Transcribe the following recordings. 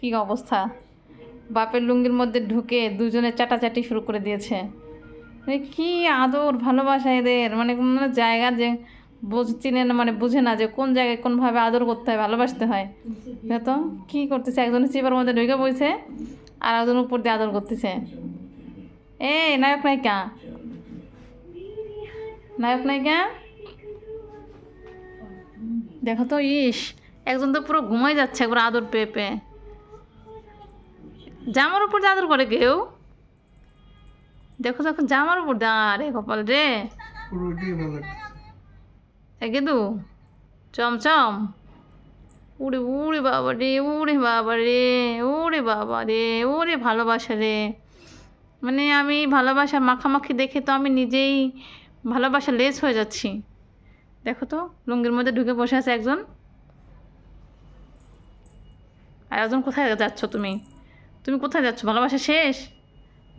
কি অবস্থা? বাপের লুঙ্গির মধ্যে ঢুকে দুজনে চাটাচাটি শুরু করে দিয়েছে। মানে কি আদর, ভালোবাসা এদের। মানে কোনো জায়গা যে বোঝ, চিনে না মানে বুঝে না যে কোন জায়গায় কোনভাবে আদর করতে হয়, ভালোবাসতে হয়। তো কী করতেছে? একজন চিপার মধ্যে ঢুকে বইছে আর একজন উপর দিয়ে আদর করতেছে। এ নায়ক নায়িকা। নায়ক নায়িকা। দেখো তো, ইস, একজন তো পুরো ঘুমাই যাচ্ছে, একবার আদর পেয়ে পেয়ে। জামার উপর আদর করে কেউ? দেখো দেখো জামার উপর দে আরে কপাল রে। কিন্তু চমচম। উড়ে উড়ে বাবা রে উড়ে বাবা রে ওরে বাবা রে ওরে ভালোবাসা রে। মানে আমি ভালোবাসা মাখামাখি দেখে তো আমি নিজেই ভালোবাসা লেস হয়ে যাচ্ছি। দেখো তো লুঙ্গির মধ্যে ঢুকে বসে আছে একজন। আর একজন কোথায় যাচ্ছ তুমি? তুমি কোথায় যাচ্ছ? ভালোবাসা শেষ?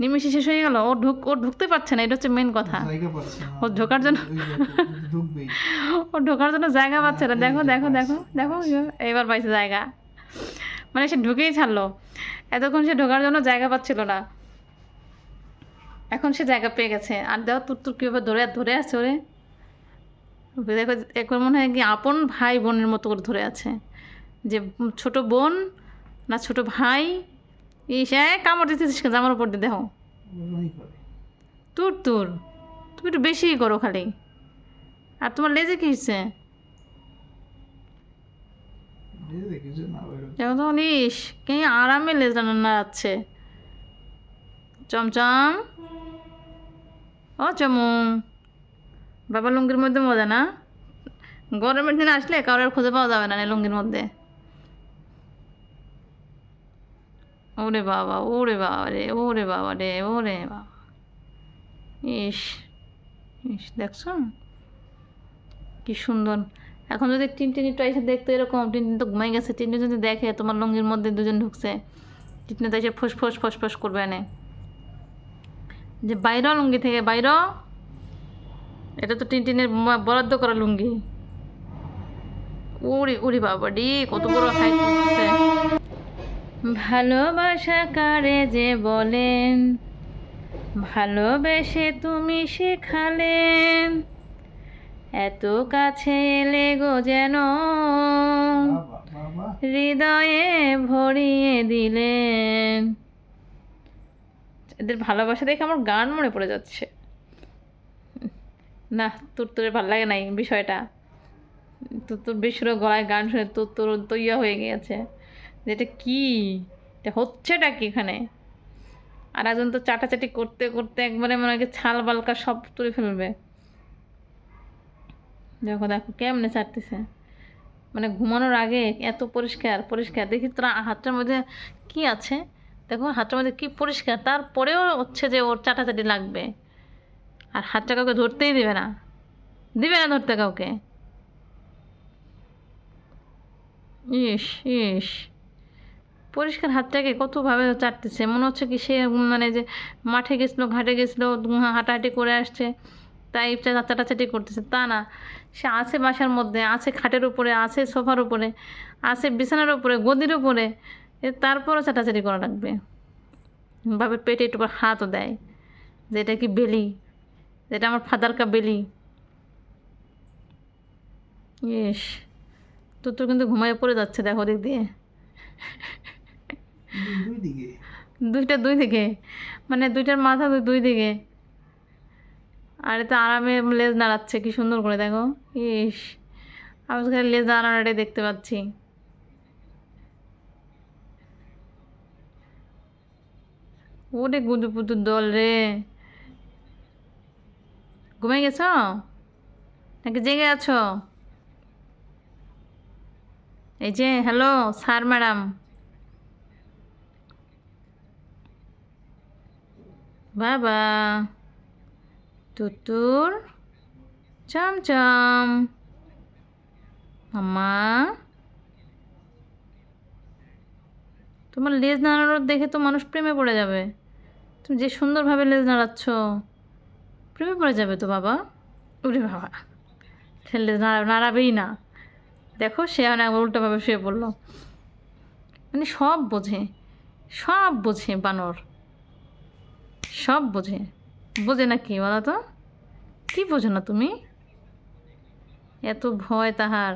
নিমিশে শেষ হয়ে গেল? ও ঢুক ও ঢুকতে পারছে না এটা হচ্ছে মেন কথা। ও ঢোকার জন্য ও ঢোকার জন্য জায়গা পাচ্ছে না। দেখো দেখো দেখো দেখো এবার পাইছে জায়গা। মানে সে ঢুকেই ছাড়লো। এতক্ষণ সে ঢোকার জন্য জায়গা পাচ্ছিল না। এখন সে জায়গা পেয়ে গেছে। আর দেখো তুর তুর কীভাবে ধরে ধরে আছে ওরে। দেখো এখন মনে হয় কি আপন ভাই বোনের মতো করে ধরে আছে। যে ছোট বোন না ছোট ভাই ইস এ কামড় দিতেছিস কেন? জামার উপর দিয়ে দেখো। তুর তুর। তুমি একটু বেশিই করো খালি। আর তোমার লেজে কি হচ্ছে দেখো তো ইস কে আরামে লেজ নাড়াচ্ছে। চমচম। ও চমু বাবা লুঙ্গির মধ্যে মজা না? গরমের দিন আসলে কারোর খুঁজে পাওয়া যাবে না লুঙ্গির মধ্যে। ওরে বাবা ওরে বাবা রে ওরে বাবা রে ওরে বাবা ইস ইস দেখছ? কি সুন্দর। এখন যদি টিনটিনি তো এসে দেখতো এরকম টিনটিনি তো ঘুমাই গেছে টিনটিনি যদি দেখে তোমার লুঙ্গির মধ্যে দুজন ঢুকছে টিনটিনি তো এসে ফোস ফোস ফোস ফোস করবে এনে। যে বাইর লুঙ্গি থেকে, বাইর? এটা তো টিনটিনের বরাদ্দ করা লুঙ্গি। উড়ি উড়ি বাবা ডি কত বড় হাই করছে ভালোবাসা কারে যে বলেন? ভালোবেসে তুমি শেখালেন। এত কাছে এলে গো যেন হৃদয়ে ভরিয়ে দিলেন। এদের ভালোবাসা দেখে আমার গান মনে পড়ে যাচ্ছে। না তোর তোর ভালো লাগে নাই বিষয়টা। তোর তোর বেশুর গলায় গান শুনে তোর তোর তো ইয়া হয়ে গিয়েছে। যে এটা কী? এটা হচ্ছেটা কি এখানে? আর একজন তো চাটাচাটি করতে করতে একবারে মনে হয় ছাল, বালকা সব তুলে ফেলবে। দেখো দেখো, কেমনে চাটতেছে মানে ঘুমানোর আগে এত পরিষ্কার পরিষ্কার। দেখি তোরা হাতটার মধ্যে কি আছে? দেখো, হাতটার মধ্যে কি পরিষ্কার? তারপরেও হচ্ছে যে ওর চাটাচাটি লাগবে। আর হাতটা কাউকে ধরতেই দিবে না। দিবে না ধরতে কাউকে। ইস ইস। পরিষ্কার হাতটাকে কতভাবে চাটতেছে? মনে হচ্ছে কি সে মানে যে মাঠে গেছিল, ঘাটে গেছিল, হাঁটাহাঁটি করে আসছে, তাই চাটাচাটি করতেছে। তা না, সে আছে বাসার মধ্যে, আছে খাটের উপরে, আছে সোফার উপরে, আছে বিছানার উপরে, গদির উপরে তারপরও চাটাচাটি করা লাগবে। ভাবে পেটে একটু হাতও দেয়, যে এটা কি বেলি? যেটা আমার ফাদার কা বেলি? ইস, তো তোর কিন্তু ঘুমায় পড়ে যাচ্ছে, দেখো দিক দিয়ে। দুই দিকে? দুইটা দুই দিকে। মানে দুইটার মাথা দুই দিকে। আর এতে আরামে লেজ নাড়াচ্ছে, কি সুন্দর করে দেখো। ইস, আমি তো খালি লেজ নাড়ানোটাই দেখতে পাচ্ছি। ওরে গুদু পুতুর দল রে। ঘুমে গেছ? নাকি জেগে আছো? এই যে, হ্যালো, স্যার ম্যাডাম। বাবা। তুতুর চমচম মামা তোমার লেজ নাড়ানোর দেখে তো মানুষ প্রেমে পড়ে যাবে। তুমি যে সুন্দরভাবে লেজ নাড়াচ্ছ, প্রেমে পড়ে যাবে তো বাবা। উরে বাবা। লেজ নাড়া, নাড়াবেই না। দেখো সে অনেক উল্টোভাবে শুয়ে পড়ল। মানে সব বোঝে সব বোঝে বানর। সব বোঝে। বোঝে না কি বলো তো? কী বোঝো না তুমি? এত ভয় তাহার।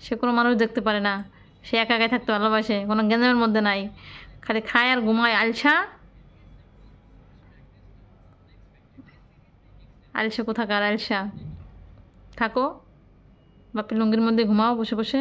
সে কোনো মানুষ দেখতে পারে না। সে একা একাই থাকতে ভালোবাসে, কোনো গেঞ্জামের মধ্যে নাই। খালি খায় আর ঘুমায়, আলসা। আলসা কোথাকার আলসা? থাকো। বাপের লুঙ্গির মধ্যে ঘুমাও, বসে বসে।